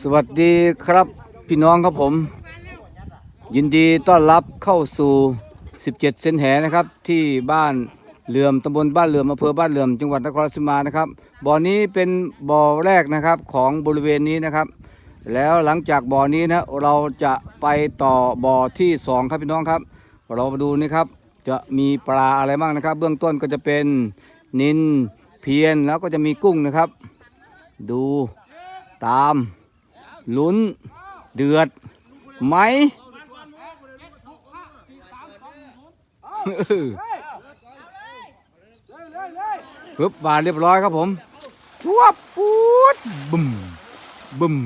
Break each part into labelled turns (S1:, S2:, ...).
S1: สวัสดีครับพี่น้องครับผม ยินดีต้อนรับเข้าสู่ 17 เซนแหนะครับ ที่บ้านเหลื่อมตำบลบ้านเหลื่อมอำเภอบ้านเหลื่อมจังหวัดนครราชสีมานะครับบ่อนี้เป็นบ่อแรกนะครับของบริเวณนี้นะครับ แล้วหลังจากบ่อนี้นะเราจะไปต่อบ่อที่สองครับพี่น้องครับ เรามาดูนี่ครับ จะมีปลาอะไรบ้างนะครับ เบื้องต้นก็จะเป็นนินเพียนแล้วก็จะมีกุ้งนะครับ ดู ตามลุ้นเดือดไหมปึ๊บมาเรียบร้อยครับผมวบปูดบึมบึม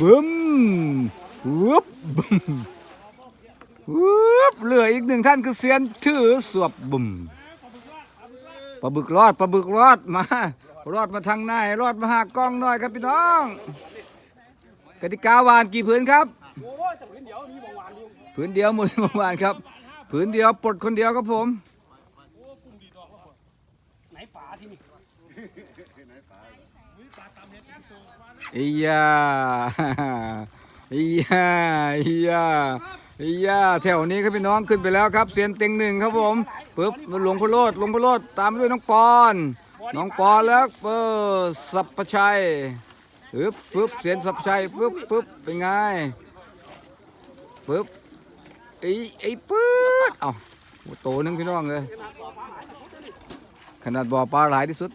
S1: บึมวบบึมวบเหลืออีกหนึ่งท่านคือเซียนถือสวบบึมปลาบึกรอดปลาบึกรอดมา รอดมาทางไหนรอดมาหากล้องหน่อยครับพี่น้องกติกาหวานกี่ผืนครับผืนเดียวหมดเมื่อวานครับผืนเดียวปลดคนเดียวครับผม
S2: ไหนป่าที่นี่
S1: อียาอียาอียาอียาแถวนี้ครับพี่น้องขึ้นไปแล้วครับเสียนเต็งหนึ่งครับผมปึ๊บหลวงพ่อโลดหลวงพ่อโลดตามด้วยน้องปอน น้องปอแล้วเปิดสัพพชัยปึ๊บปึ๊บเสียนสัพชัยปึ๊บปึ๊บเป็นไงปึ๊บไอ้ไอ้ปึ๊ดเอ้าโอ้โตหนึงพี่น้องเลยขนาดบ่อปลาหลายที่สุด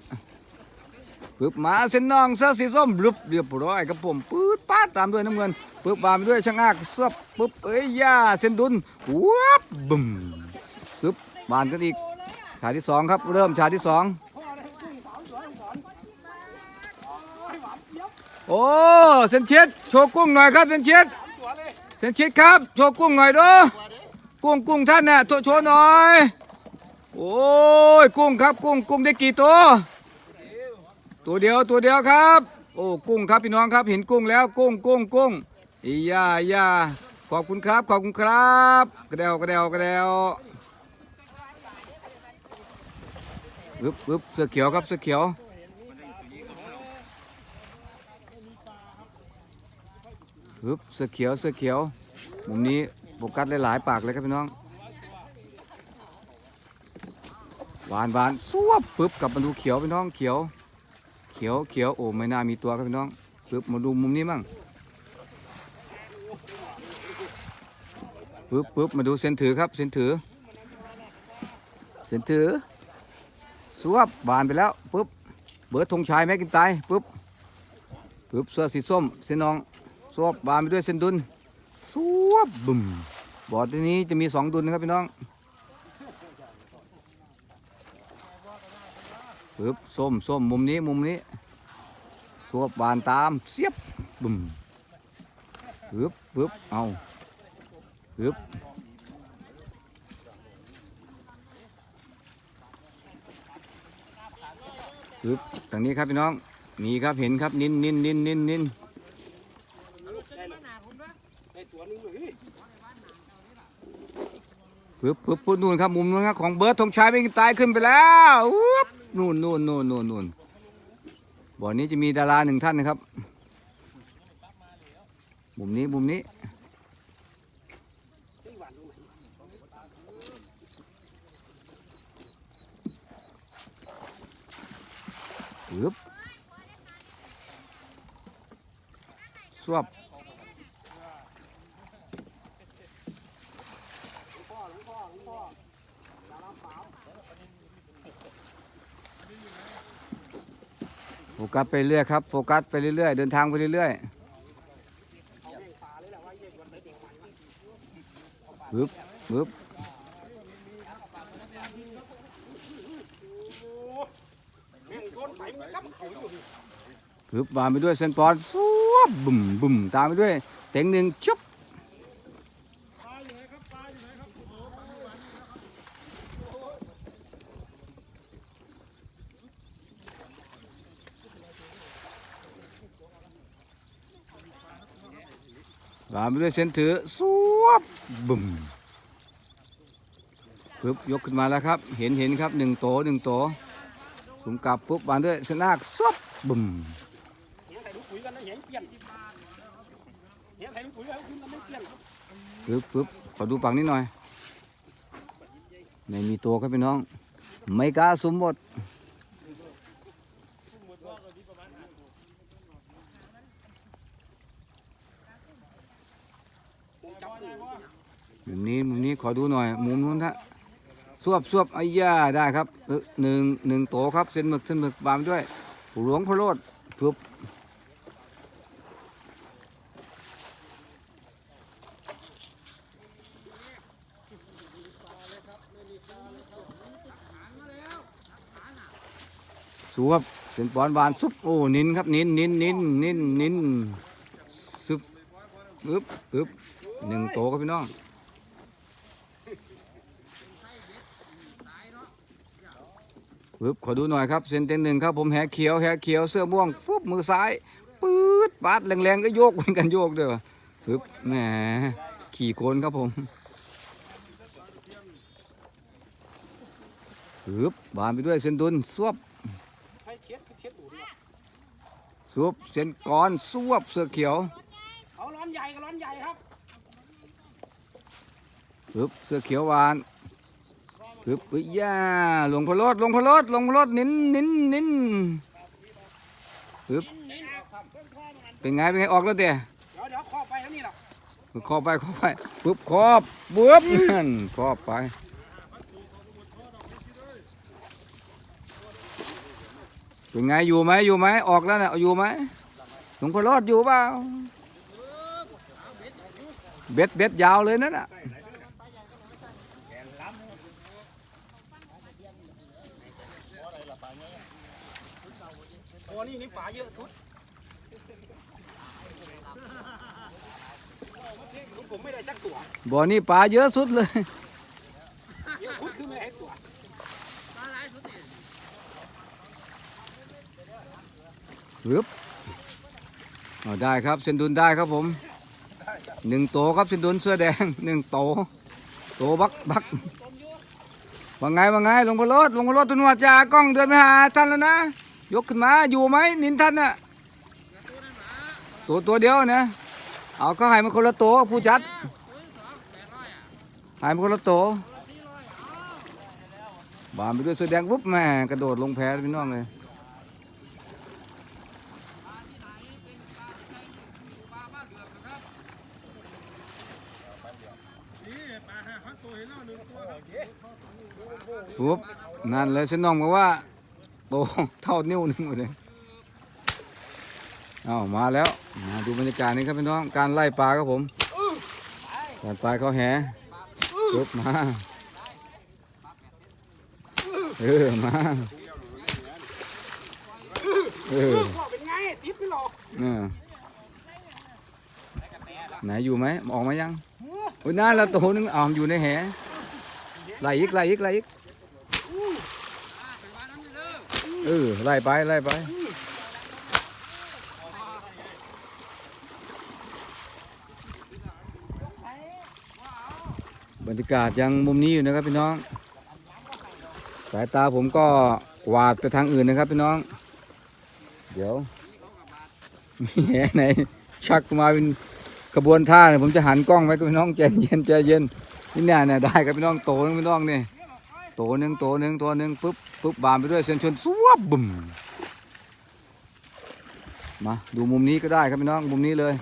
S1: ปึ๊บมาเส้นน้องเสื้อสีส้มรึบเรียบร้อยครับผมปื๊ดป้าตามด้วยน้ำเงินปึ๊บวางไปด้วยช่างอากซบปึ๊บเอ้ยย่าเส้นดุนวับบึ้มซึบบานกันอีกฉากที่สองครับ เริ่มฉากที่สอง โอ้เส้นเช็ดโชว์กุ้งหน่อยครับเส้นเช็ดเส้นเช็ดครับ โชว์กุ้งหน่อยดูกุ้งกุ้งท่านน่ะโชว์หน่อย โอ้ยกุ้งครับกุ้งกุ้งได้กี่ตัว ตัวเดียวตัวเดียวครับ โอ้กุ้งครับพี่น้องครับเห็นกุ้งแล้วกุ้งกุ้งกุ้งอียาอียาขอบคุณครับขอบคุณครับ กระเดวกระเดวกระเดวปึ๊บปึ๊บเสื้อเขียวครับเสื้อเขียวึบเสื้อเขียวเสื้อเขียวมุมนี้โฟกัสหลายๆปากเลยครับพี่น้องหวานหวานสวบปึ๊บกลับมาดูเขียวพี่น้องเขียว เขียวเขียวโอ้ไม่น่ามีตัวครับพี่น้องปึ๊บมาดูมุมนี้มั่งปึ๊บปึ๊บมาดูเส้นถือครับเส้นถือเส้นถือสวบบานไปแล้วปึ๊บเบิร์ดธงชัยแม็กกินตายปึ๊บปึ๊บเสื้อสีส้มเส้นน้อง สวบบานไปด้วยเส้นดุนสวบบึมบอร์ดนี้จะมีสองดุนนะครับพี่น้องปึ๊บส้มส้มมุมนี้มุมนี้สวบบานตามเสียบบึมปึ๊บปึ๊บเอาปึ๊บปึ๊บทางนี้ครับพี่น้องมีครับเห็นครับนินนินนินนินนิน
S2: ในตัวนึงเลย
S1: ปึ๊บปึ๊บปึ๊บนู่นครับมุมนู้นครับของเบิร์ดธงชัยไม่ตายขึ้นไปแล้วอุ๊บนู่นนู่นนู่นนู่นนู่นบ่อนี้จะมีดาราหนึ่งท่านนะครับ มุมนี้มุมนี้ ปึ๊บสวบ โฟกัสไปเรื่อยครับโฟกัสไปเรื่อยๆเดินทางไปเรื่อยๆปึ๊บปึ๊บ
S2: แม่งโดนไปมันจ้ำเขาอยู่นี่
S1: ปึ๊บวาไปด้วยเซนปอนสวบบุ่มบุ่มตามไปด้วยเต็งหนึ่งชุบางไปด้วยเซนถือสวบบุ่มปึ๊บยกขึ้นมาแล้วครับ เห็นเห็นครับหนึ่งโตหนึ่งโตถุงกลับปุ๊บวางด้วยเซนนาคสวบบุ่ม
S2: เสียงใครรู้นนะเห็นเปลี่ยนเห็นใส่ปุ๋ยแล้วคุณมันไม่เปลี่ยนครับ
S1: ปึ๊บปึ๊บขอดูฝังนี้หน่อย ไม่มีตัวครับพี่น้อง ไม่กล้าสมบท
S2: ผมจับเลย
S1: มุมนี้มุมนี้ขอดูหน่อย มุมนู้นฮะสวบสวบไอ้ย่าได้ครับหนึ่งหนึ่งโตครับเส้นหมึกเส้นหมึกบามด้วย หลวงพระโลดปึ๊บสวบเส้นปอนบานซุบโอ้นินครับนินนินนินนินนินซุบปึ๊บปึ๊บหนึ่งโตครับพี่น้อง ปึ๊บขอดูหน่อยครับเส้นเต็งหนึ่งครับผมแหเขียวแหเขียวเสื้อม่วงฟุบมือซ้ายปื๊ดปาดแรงๆก็โยกเหมือนกันโยกเด้อปึ๊บแหมขี่โคนครับผมปึ๊บบานไปด้วยเส้นดุนสวบ
S2: ให้เช็ดเช็ดดูดิ
S1: สวบเส้นก้อนสวบเสื้อเขียว
S2: เอาร้อนใหญ่กับร้อนใหญ่ครับ
S1: ปึ๊บเสื้อเขียวหวาน ปึ๊บปึ๊บย่าหลวงพระโลดหลวงพระโลดหลวงพระโลดนินนินนินปึ๊บเป็นไงเป็นไงออกแล้วเด้
S2: เดี๋ยวเดี๋ยวขอไปแล้วนี่แหละ
S1: ครอบไปครอบไปปุ๊บครอบปุ๊บนั่นครอบไปเป็นไงอยู่ไหมอยู่ไหมออกแล้วนะอยู่ไหมหลวงพ่อรอดอยู่เปล่าเบ็ดเบ็ดยาวเลยนั่นน่ะ
S2: นี้นี่ป่าเยอะทุดผมไม่ได้จักตัว
S1: บ่อนี้ปลาเยอะสุดเลย
S2: เยอะทุดคือไม่ได้ตัว
S1: ปึ๊บเอาได้ครับเส้นดุนได้ครับผมหนึ่งโตครับเส้นดุนเสื้อแดงหนึ่งโต โตบักบักว่าไงว่าไงหลวงพ่อรถหลวงพ่อรถตุนวัดจากล้องเดินไปหาท่านแล้วนะ ยกขึ้นมาอยู่ไหมนินท่านน่ะตัวตัวเดียวนะเอาก็ให้มันคนละตัวผู้จัดให้มันคนละตัวบานไปด้วยเสื้อแดงปุ๊บแม่กระโดดลงแพพี่น้องเลยปุ๊บนั่นเลยเส้นน้องบอกว่า โตเท่านิ้วหนึงหมดเลยเอามาแล้วมาดูบรรยากาศนี้ครับพี่น้องการไล่ปลาครับผมการปลาเขาแห่ปุ๊บมาเออมาเออ
S2: เป็นไงติดไม่หรอก
S1: เออไหนอยู่ไหมออกมายังโอ้ยน่าละโตนึงอาอยู่ในแหไล่อีกไล่อีกไล่อีก เออไล่ไปไล่ไปบรรยากาศยังมุมนี้อยู่นะครับพี่น้อง สายตาผมก็กวาดไปทางอื่นนะครับพี่น้อง เดี๋ยวมีแหไหนชักมาเป็นกระบวนท่าเนี่ยผมจะหันกล้องไว้กับพี่น้องใจเย็นใจเย็นนี่เนี่ยเนี่ยได้กับพี่น้องโตนึงพี่น้องนี่โตหนึ่งโตหนึ่งตัวหนึ่งปุ๊บ ปุ๊บบานไปด้วยเส้นชนสวบบุ่มมาดูมุมนี้ก็ได้ครับพี่น้องมุมนี้เลย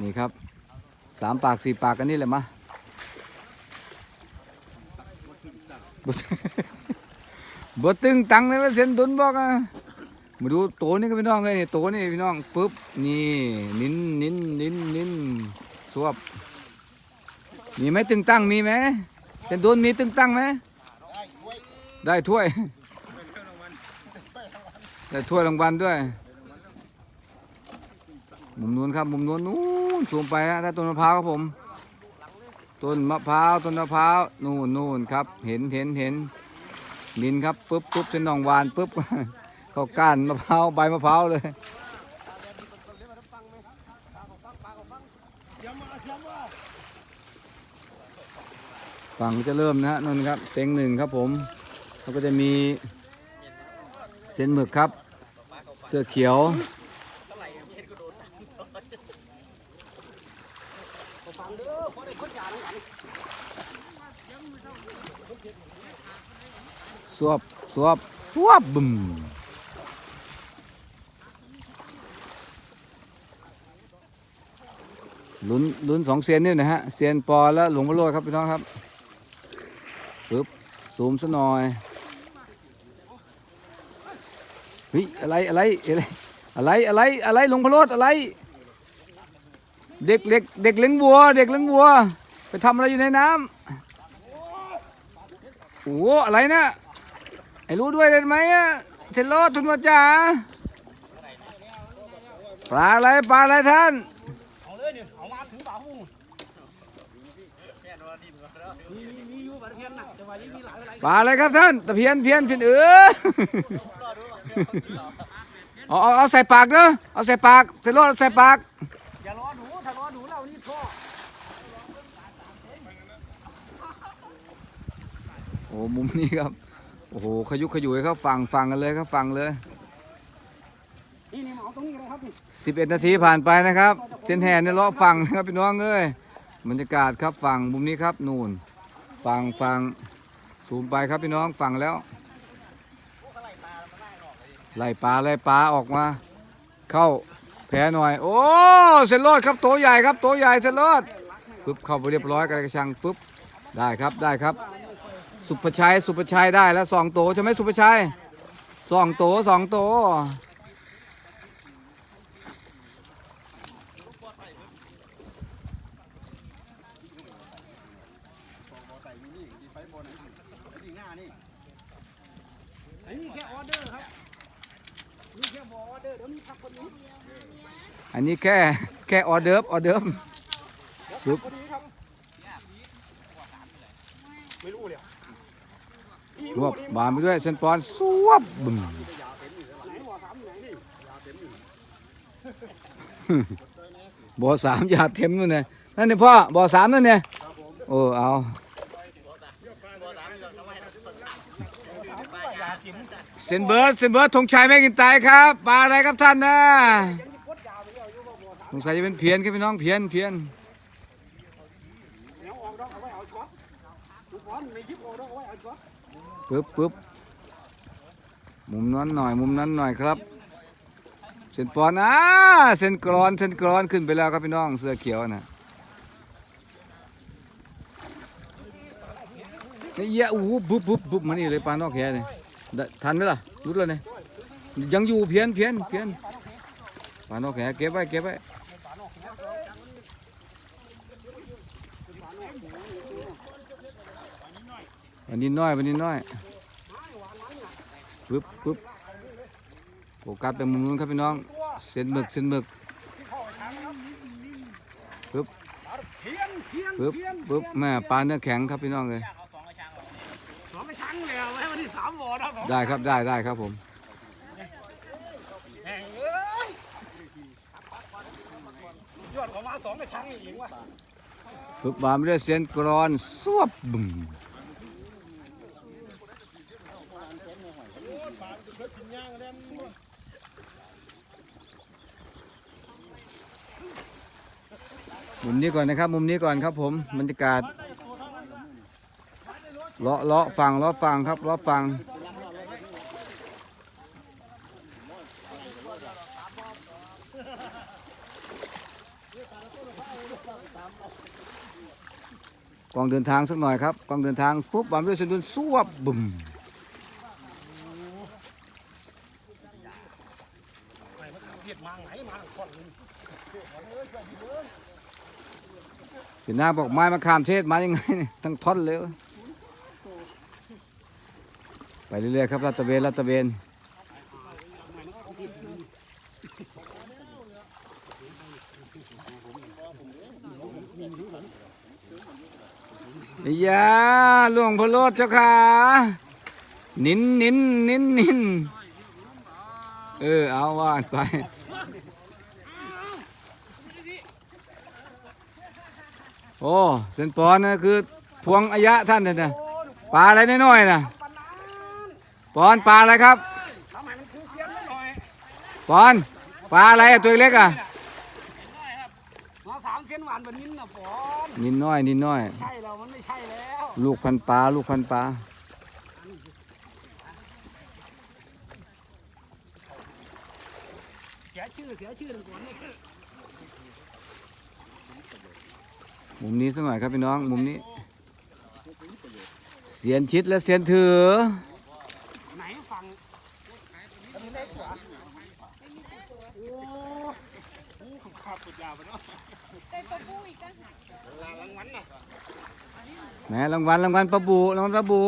S1: นี่ครับสามปากสี่ปากกันนี่แหละมาบดตึงตังเลยว่าเส้นตุนบอกอะมาดูโตนี่ก็พี่น้องเลยนี่โตนี่พี่น้องปุ๊บนี่นินนินนินนินสวบมีไหมตึงตั้งมีไหมเป็นโดนมีตึงตั้งไหม ได้ถ้วย ได้ถ้วยรางวัลด้วย มุมนู้นครับ มุมนู้นนู้นสูงไปฮะได้ต้นมะพร้าวครับผม ต้นมะพร้าว ต้นมะพร้าว นู่นนู่นครับ เห็นเห็นเห็นนินครับปุ๊บปุ๊บเป็นนองวานปุ๊บเขาก้านมะพร้าว ใบมะพร้าวเลยฝั่งจะเริ่มนะฮะนั่นครับ เต็งหนึ่งครับผม แล้วก็จะมีเส้นหมึกครับ เสื้อเขียว สวบสวบสวบบึมลุ้นลุ้นสองเซียนนี่นะฮะเซียนปอและหลวงพ่อโลดครับพี่น้องครับปึ๊บซูมซะหน่อย เฮ้ยอะไรอะไรอะไรอะไรอะไรอะไรหลวงพ่อโลดอะไร เด็กเด็กเด็กเลี้ยงวัว เด็กเลี้ยงวัว ไปทำอะไรอยู่ในน้ำโอ้โหอะไรนะไอ้รู้ด้วยเลยไหมอะเทนโลดทุนวาจ๋าปลาอะไรปลาอะไรท่าน
S2: เอาเลยเนี่ยเอามาถึงบ่าหูมีมีมีอยู่บัดเทียนน่ะแต่ว่ายังมีหลายหลาย
S1: ปลาอะไรครับท่านตะเพียนเพียนเพียนเออ เอาเอาเอาใส่ปากเด้อเอาใส่ปากเทนโลดเอาใส่ปาก
S2: อย่ารอหนูถ้ารอหนูเรานี่พ่อ
S1: โอ้มุมนี้ครับ โอ้โหขยุกขยุยครับฟังฟังกันเลยครับฟังเลย
S2: นี่นี่มาเอาตรงนี้เลยครับนี่
S1: สิบเอ็ดนาทีผ่านไปนะครับเส้นแห่เนี่ยเลาะฝั่งนะครับพี่น้องเอ้ยบรรยากาศครับฝั่งมุมนี้ครับ นู่นฝั่งฝั่งซูมไปครับพี่น้องฝั่งแล้ว ไล่ปลาไล่ปลาออกมา เข้าแพ้หน่อย โอ้เส้นรอดครับโตใหญ่ครับโตใหญ่เส้นรอดปึ๊บเข้าไปเรียบร้อยกระชังปึ๊บได้ครับได้ครับ สุภชัยสุภชัยได้แล้วสองโตใช่ไหมสุภชัยสองโตสองโต
S2: อันนี้แค่ออเดอร์ครับนี่แค่บออเดอร์เดี๋ยวมีพักคนนี้
S1: อันนี้แค่แค่ออเดิร์ฟออเดิร์ฟปึ๊บ
S2: คนนี้ครับไม่รู้เลยอี
S1: ร
S2: รู้
S1: วบ
S2: ดิ
S1: บานไปด้วยเซนปอนสวบบึ้ม
S2: ไหนหัวสามไหนนี่
S1: บ่อสามอยาเต็มนู่นเนี่ยนั่นเนี่ยพ่อบ่อสามนั่นเนี่ยโอ้เอา
S2: อยากกิน
S1: เซนเบิร์ดเซนเบิร์ดธงชัยแม่กินตายครับปลาอะไรครับท่านนะ สงสัยจะเป็นเพียนครับพี่น้องเพียนเพียน
S2: เดี๋ยนปึ๊
S1: บปึ๊บมุมนั้นหน่อย มุมนั้นหน่อยครับเซนปอนอ่าเซนกรอนเซนกรอนขึ้นไปแล้วครับพี่น้องเสื้อเขียวนะเยอะอู้หูปุ๊บปุ๊บปุ๊บมานี่เลยปลานอกแขเลยได้ทันไหมล่ะรุดแล้วเนี่ยยังอยู่เพี้ยนเพี้ยนเพี้ยนปลานอกแขเก็บไว้เก็บไว้ วันนี้น้อยวันนี้น้อยปึ๊บปึ๊บโฟกัสไปมุมนู้นครับพี่น้อง เส้นหมึกเส้นหมึก
S2: เพียนเพียน
S1: ปึ๊บ
S2: เพียน
S1: ปึ๊บแม่ปลาเนื้อแข็งครับพี่น้องเลย
S2: สองไปชั้งเลยเอาไว้วันที่สามบ่อนะผม
S1: ได้ครับได้ได้ครับผม
S2: แหงเอ้ยยอดของมาสองไปชั้งอีกเองวะ
S1: ปึ๊บบานไปด้วยเส้นกรอนสวบบึ้ม มุมนี้ก่อนนะครับ มุมนี้ก่อนครับ ผมบรรยากาศเลาะเลาะฟังเลาะฟังครับเลาะฟังกองเดินทางสักหน่อยครับกองเดินทางปุ๊บบานไปด้วยส้นดุนสวบบึ้ม
S2: ไหนมันเทียดมาไหนมาคน
S1: พี่นาบอกไม้มาขามเทศมายังไงเนี่ยทั้งท่อนเลยวไปเรื่อยๆครับลาตะเวนลาตะเวนอยาหลวงพระโลดเจ้าค่ะนินนินนินนินเออเอาว่าไป โอ้เส้นปอนนะคือพวงอายะท่านน่ะนะปลาอะไรน้อยๆนะปอนปลาอะไรครับ
S2: ทำไมมันคือเสียนหน่อย
S1: ปอนปลาอะไรอะตัวเล็กอะ
S2: นหวานแบบนี้นะปอน
S1: นิดน้อยนิดน้อย
S2: ใช่แล้วมันไม่ใช่แล้ว
S1: ลูกพันปลาลูกพันปลา
S2: เสียชื่อเสียชื่อทั้งคนนี่
S1: มุมนี้สักหน่อยครับพี่น้อง มุมนี้ เสียนชิดและเสียนถือ
S2: ไหนฟังอันนี้ได้กว่าโอ้โหขาดสุดยาวไปเนาะ
S3: แต่ปะบูอีกต่างหาก
S2: รางวัลน่ะ
S1: แหมรางวัลรางวัลปะบูรางวัลปะบู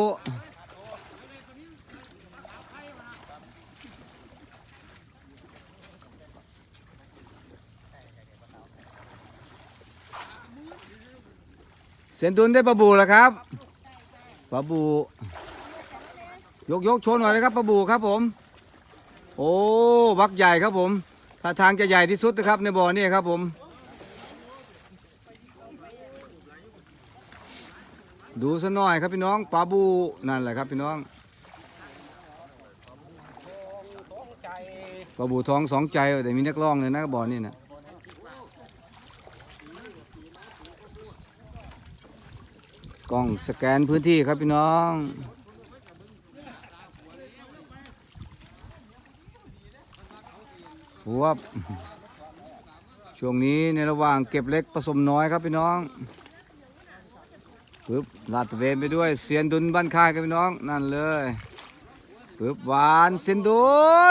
S1: เสียนดุนได้ปลาบูแล้วครับปลาบู ยกยกโชว์หน่อยเลยครับปลาบูครับผม โอ้บักใหญ่ครับผมท่าทางจะใหญ่ที่สุดนะครับในบ่อนี่ครับผม ดูซะหน่อยครับพี่น้องปลาบูนั่นแหละครับพี่น้องปลาบูทองสองใจแต่มีนักร้องเลยนะบ่อนี่นะ กล้องสแกนพื้นที่ครับพี่น้องหัวบช่วงนี้ในระหว่างเก็บเล็กผสมน้อยครับพี่น้องปึ๊บลาดเวนไปด้วยเสียนดุนบ้านค่ายครับพี่น้องนั่นเลยปึ๊บหวานเสียนดุ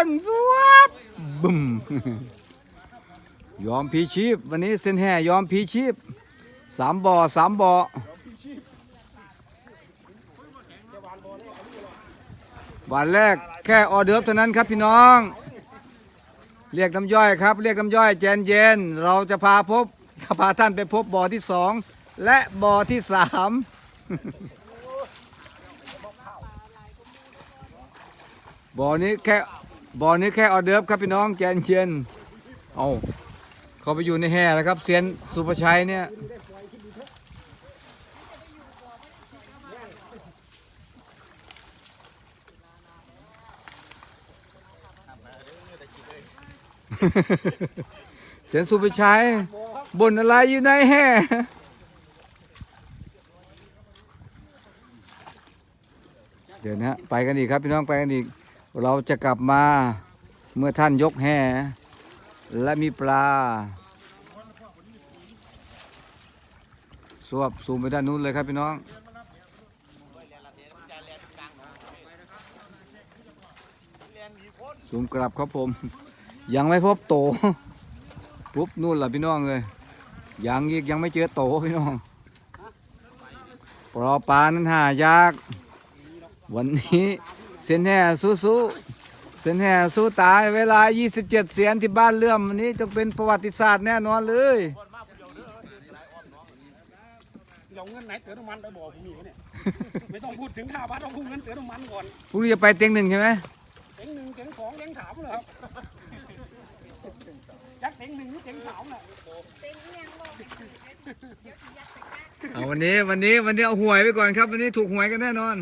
S1: นสวบบึ้มยอมพีชีพ วันนี้เส้นแห่ยอมพีชีพสามบ่อสามบ่อ วันแรกแค่ออเดิร์ฟเท่านั้นครับพี่น้อง เรียกน้ำย่อยครับ เรียกน้ำย่อยแจนเย็นเราจะพาพบพาท่านไปพบบ่อที่สองและบ่อที่สามบ่อนี้แค่บ่อนี้แค่ออเดิร์ฟครับพี่น้องแจนเย็นเอาเขาไปอยู่ในแห่แล้วครับเซียนสุภชัยเนี่ย เสียนสุภชัยบนอะไรอยู่ในแห่เดี๋ยวนะไปกันอีกครับพี่น้องไปกันอีก เราจะกลับมาเมื่อท่านยกแห่และมีปลาสวบซูมไปด้านนู้นเลยครับพี่น้องซูมกลับครับผม ยังไม่พบโตปุ๊บนู่นล่ะพี่น้องเลยยังอีกยังไม่เจอโตพี่น้องปลอปลานั้นหายาก วันนี้เส้นแห่สู้ๆเส้นแห่สู้ตายเวลา 27 เสียนที่บ้านเลื่อมวันนี้จะเป็นประวัติศาสตร์แน่นอนเลย
S2: เอาเงินไหนเติมน้ำมันไปบอกผมนี่วะเนี่ยไม่ต้องพูดถึงค่าบ้านต้องพูดเงินเติมน้ำมันก่อน
S1: พรุ่งนี้จะไปเตียงหนึ่งใช่ไหม
S2: เต็งหนึ่งเต็งสองเต็งสามเลยครับ ยักษ์เต็งหนึ่งนี่เต็งสามแหละ
S3: เต็งเอียงบอกเดี๋ยวสิยัดใส่กะ
S1: เอาวันนี้วันนี้วันนี้เอาหวยไปก่อนครับ วันนี้ถูกหวยกันแน่นอน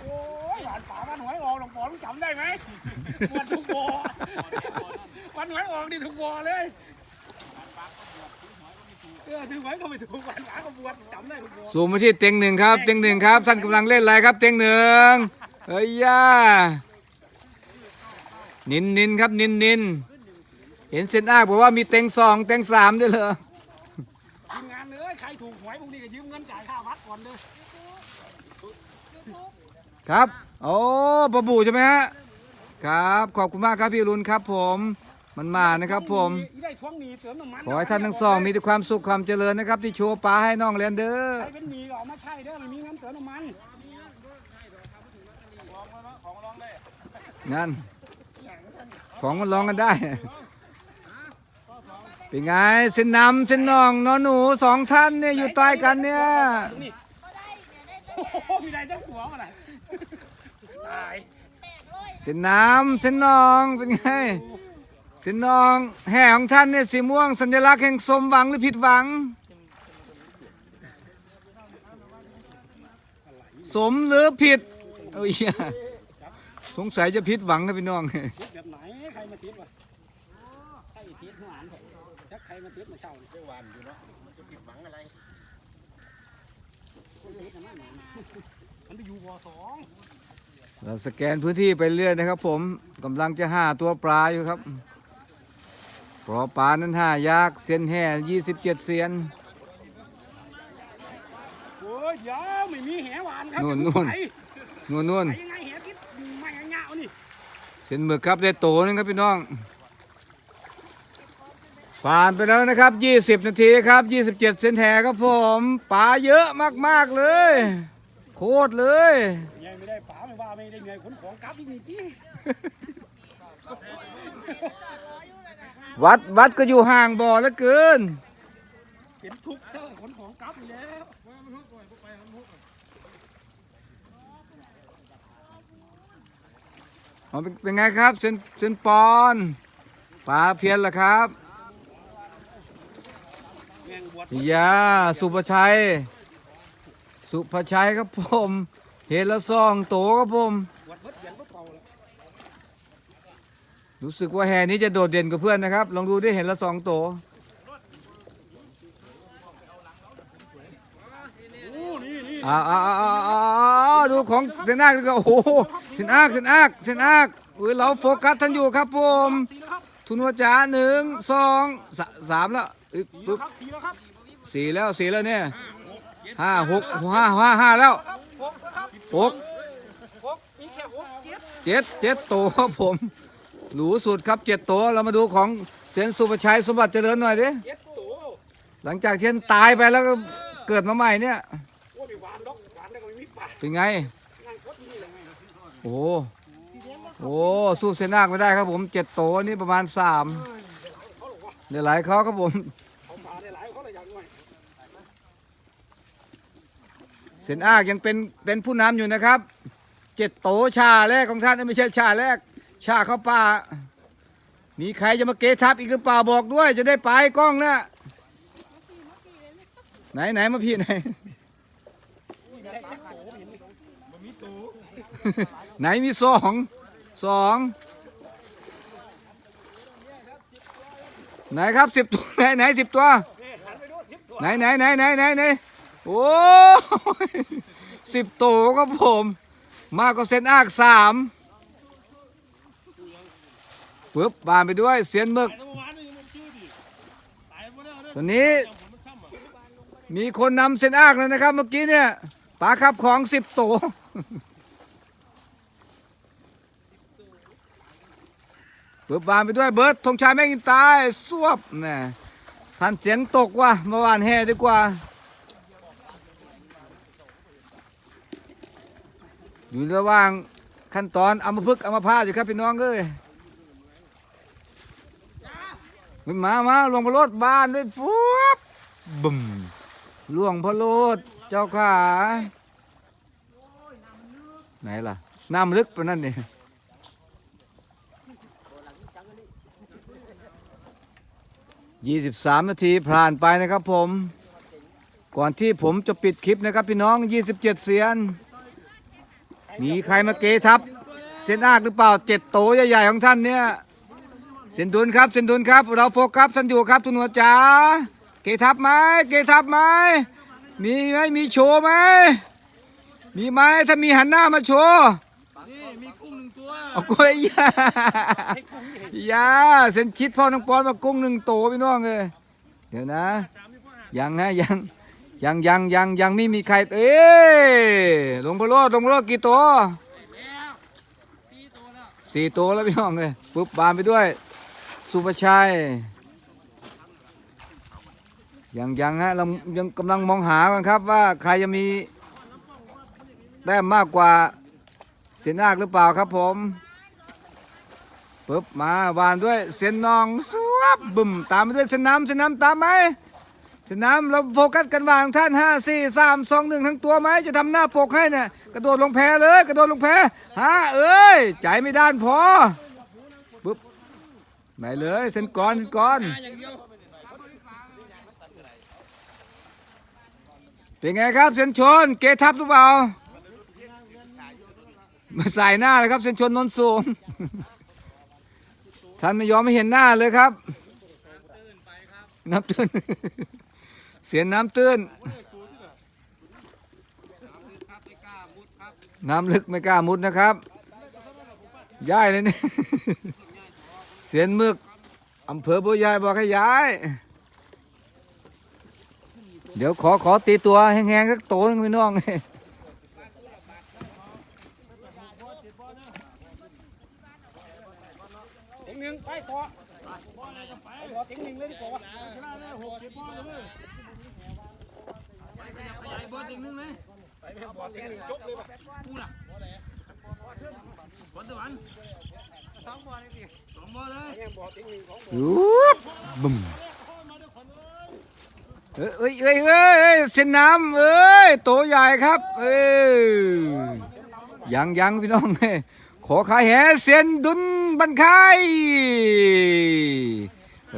S2: โอ้ยหวานป่าวันหวยออกหลวงปอต้องจำได้ไหมวันทุกบ่อวันหวยออกนี่ทุกบ่อเลยเออถึงหวยก็ไม่ถูกวันหลาก็บวชจำได้ทุกบ่อ
S1: สูงมาที่เตียงหนึ่งครับเตียงหนึ่งครับ ท่านกำลังเล่นอะไรครับ เตียงหนึ่งเฮ้ยย่านินนินครับนินนิน เห็นเซนอ้ากบอกว่ามีเต็งสองเต็งสามด้วยเหรอ
S2: ทีมงานเลยใครถูกหวยพวกนี้ก็ยืมเงินจ่ายค่าวัดก่อนเลย
S1: ครับโอ้ปะบูใช่ไหมฮะครับขอบคุณมากครับพี่อรุณครับ ผมมันมานะครับ ผม
S2: ได้ทวงหนี้เติมน้ำมัน
S1: ขอให้ท่านทั้งสองมีแต่ความสุขความเจริญนะครับ ที่โชว์ปลาให้น้องเรียนเด้อ
S2: ใครเป็นหนี้ก็เอามาใช้เด้อไม่มีเงินเติมน้ำมัน
S1: นั่นของมันร้องกันได้ เป็นไงเส้นนำเส้นนองนอนหนูสองท่านเนี่ยอยู่ใต้กันเนี่ย
S2: นี่
S3: ก็ได้เดี๋ยวได้
S2: โอ้โหมีได้จังหัวมาไหนตาย
S3: แปดร้อย
S1: เส้นน้ำเส้นนองเป็นไงเส้นนองแห่ของท่านเนี่ยสีม่วงสัญลักษณ์แห่งสมหวังหรือผิดหวัง สมหรือผิดเอ้ยสงสัยจะผิดหวังนะพี่น้อง
S2: ทิศแบบไหนใครมาทิศวะใครทิศหัวอันเถอะถ้า ใครมาเทียบมาเช่า
S4: เจ้าวันอยู่เนาะมันจะผิดหวังอะไร
S2: คนเทียบนะมันมันไปอยู่วสอง
S1: เราสแกนพื้นที่ไปเรื่อยนะครับ ผมกำลังจะหาตัวปลาอยู่ครับปอปลานั้นห้ายากเซียนแห่ยี่สิบเจ็ดเซียน
S2: โอ้ยเดี๋ยวไม่มีแหหวานครับ
S1: นู่นนู่น
S2: ไป
S1: นู่นนู่น
S2: ไปยังไงแหทิศไม่เงาๆนี่
S1: เส้นหมึกครับได้โตนึงครับพี่น้อง ผ่านไปแล้วนะครับ 20 นาทีครับ 27เซนแห่ครับผมปลาเยอะมากๆเลย โคตรเลย
S2: ยังไม่ได้ป๋าไม่ว่าไม่ได้เหนื่อยขนของกลับอีกนี่พี่
S1: วัดวัดก็อยู่ห่างบ่อเหลือเกิน
S2: เป็นทุกข์เท่าขนของกลับอีกแล้ว
S1: เอาเป็นเป็นไงครับเซนเซนปอนปลาเพียนล่ะครับ
S2: แมงบวช
S1: ยาสุภชัย สุภชัยครับผม เห็นละซองโตครับผม
S2: บวชเบิดเย็นเบิดเป่าแล้ว
S1: รู้สึกว่าแห่นี้จะโดดเด่นกว่าเพื่อนนะครับ ลองดูได้เห็นละสองโต
S2: โอ้นี่นี่
S1: อ้าวอ้าวอ้าวอ้าวอ้าวดูของเซนอากดีกว่าโอ้โหเซนอากเซนอากเซนอากอุ้ยเราโฟกัสท่านอยู่ครับผม
S2: สีแล้วครับ
S1: ทุนหัวจ๋าหนึ่งสองสาสามแล้วอึ๊บ
S2: สีแล้
S1: ปึ๊
S2: ว
S1: บ
S2: ครับ สี่แล้ว
S1: สี่แล้วเนี่ยห้าหกห้าห้าห้าแล้ว
S2: หกเจ็ด
S1: เจ็ดโตครับผมหรูสุดครับเจ็ดโตเรามาดูของเซนสุภชัยสมบัติเจริญหน่อยดิหลังจากที่ท่านตายไปแล้วก็เกิดมาใหม่เนี่ยเป็นไงโอ้โหโอ้สู้เซนาคไม่ได้ครับผมเจ็ดโตนี่ประมาณสามเดี๋ยวหลายเขาครับผม
S2: เขาปลาได้หลายเขาเลยอย่างน้อย
S1: เซนอากยังเป็นเป็นผู้นำอยู่นะครับ เจ็ดโตชาแรกของท่านไม่ใช่ชาแรก ชาเข้าป่า มีใครจะมาเกทับอีกหรือเปล่าบอกด้วย จะได้ไปกล้องนะไหนไหนมาพี่ไหนไหนมีสองสองไหนครับสิบตัวไหนไหนสิบตัว
S2: นี่หันไปดูทิพย์ตัว
S1: ไหนไหนไหนไหนไหนไหน โอ้สิบโตครับผม มากกว่าเซนอากสามปึ๊บบานไปด้วยเสียนหมึก
S2: แต่เมือนนี่มันชื่อดิตายหมดแล้วเนี่ย
S1: ตัวนี้
S2: มี
S1: คนนำเซนอากแล้วนะครับ เมื่อกี้เนี่ยปลาครับของสิบโตปึ๊บบานไปด้วยเบิร์ดธงชัยแม่งกินตายสวบน่ท่านเสียงตกว่ะเมื่อวานแห่ดีกว่า อยู่ระหว่างขั้นตอนเอามาพึกเอามาพาอยู่ครับพี่น้องเอ้ยมันมามาลวงพระโลดบ้านด้วยปุ๊บบึมลวงพระโลดเจ้าขาไหนล่ะ น้ำลึกปะนั่นนี่ยี่สิบสามนาทีผ่านไปนะครับผม ก่อนที่ผมจะปิดคลิปนะครับพี่น้องยี่สิบเจ็ดเสียน มีใครมาเกทับ เส้นอากหรือเปล่าเจ็ดโตใหญ่ๆของท่านเนี่ยเส้นดุนครับเส้นดุนครับ เราโฟกัสท่านอยู่ครับทุนหัวจ๋าเกทับไหมเกทับไหมมีไหมมีโชว์ไหมมีไหมถ้ามีหันหน้ามาโชว์
S2: มีกุ้งหนึ่งตัว
S1: เอากล้วยยา
S2: ให้กุ้งนี่เห็น
S1: ยาเส้นชิดพ่อน้องปอนมากุ้งหนึ่งโตพี่น้องเลยเดี๋ยวนะ ยังนะยัง ยังยังยังยังไม่มีใคร เอ้หลวงพ่อโลดหลวงพ่อโลดกี่ตัวสี่ตัวแล้วพี่น้องเลยปุ๊บบานไปด้วย สุภชัยยังยังฮะเรายังกำลังมองหากันครับว่าใครจะมีแต้มากกว่าเสียนากหรือเปล่าครับผมปุ๊บมาวานด้วยเสียนนองสวบบึมตามไปด้วยเสนน้ำเสนน้ำตามไหม สนน้ำเราโฟกัสกันวางท่านห้าสี่สามสองหนึ่งทั้งตัวไหมจะทำหน้าปกให้เนี่ยกระโดดลงแพเลย กระโดดลงแพฮะเอ้ยใจไม่ด้านพอปุ๊บไหนเลยเส้นก้อนเส้นก้อน
S2: เป็
S1: นไงครับเส้นชน เกทับหรือเปล่ามาใส่หน้าเลยครับเส้นชนนนสูงท่านไม่ยอมไม่เห็นหน้าเลยครับน้ำตื้น เสียนน้ำตื้น น้ำลึกไม่กล้ามุดนะครับ ย้ายเลยนี่ เสียนมึกอำเภอบัวยายบอกให้ย้าย เดี๋ยวขอขอตีตัวแห้งๆสักโตนึงพี่น้อง
S2: เต็งหนึ่งไปต่อไปต่อเต็งหนึ่งเลยดีกว่า อลเต็งหนึ่งไหมไปบอลเต็งหนึ่งจบเลยป่ะกูน่ะบอลตะวันสองบอลเลยดิสองบอลเลยบอลเต็งหนึ่งของ
S1: อุ๊บบึ้มเอ้ยเอ้ยเอ้ยเอ้ยเอ้ยเส้นน้ำเอ้ยโตใหญ่ครับเอ้ยยังยังพี่น้องเอ้ยขอขายแหเสียนดุนบันคาย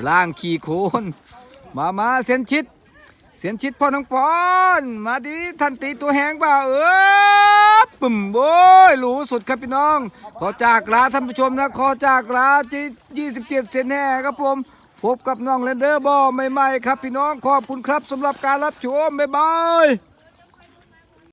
S1: ล่างขี่โคนมามาเสียนชิด เสียนชิดพ่อน้องปอน มาดิท่านตีตัวแหงเปล่าเออปุ่มโว้ยหรูสุดครับพี่น้อง ขอจากลาท่านผู้ชมนะขอจากลาจียี่สิบเจ็ดเซนแห่ครับผมพบกับน้องเลนเดอร์บอใหม่ๆครับพี่น้องขอบคุณครับสำหรับการรับชมบ๊ายบาย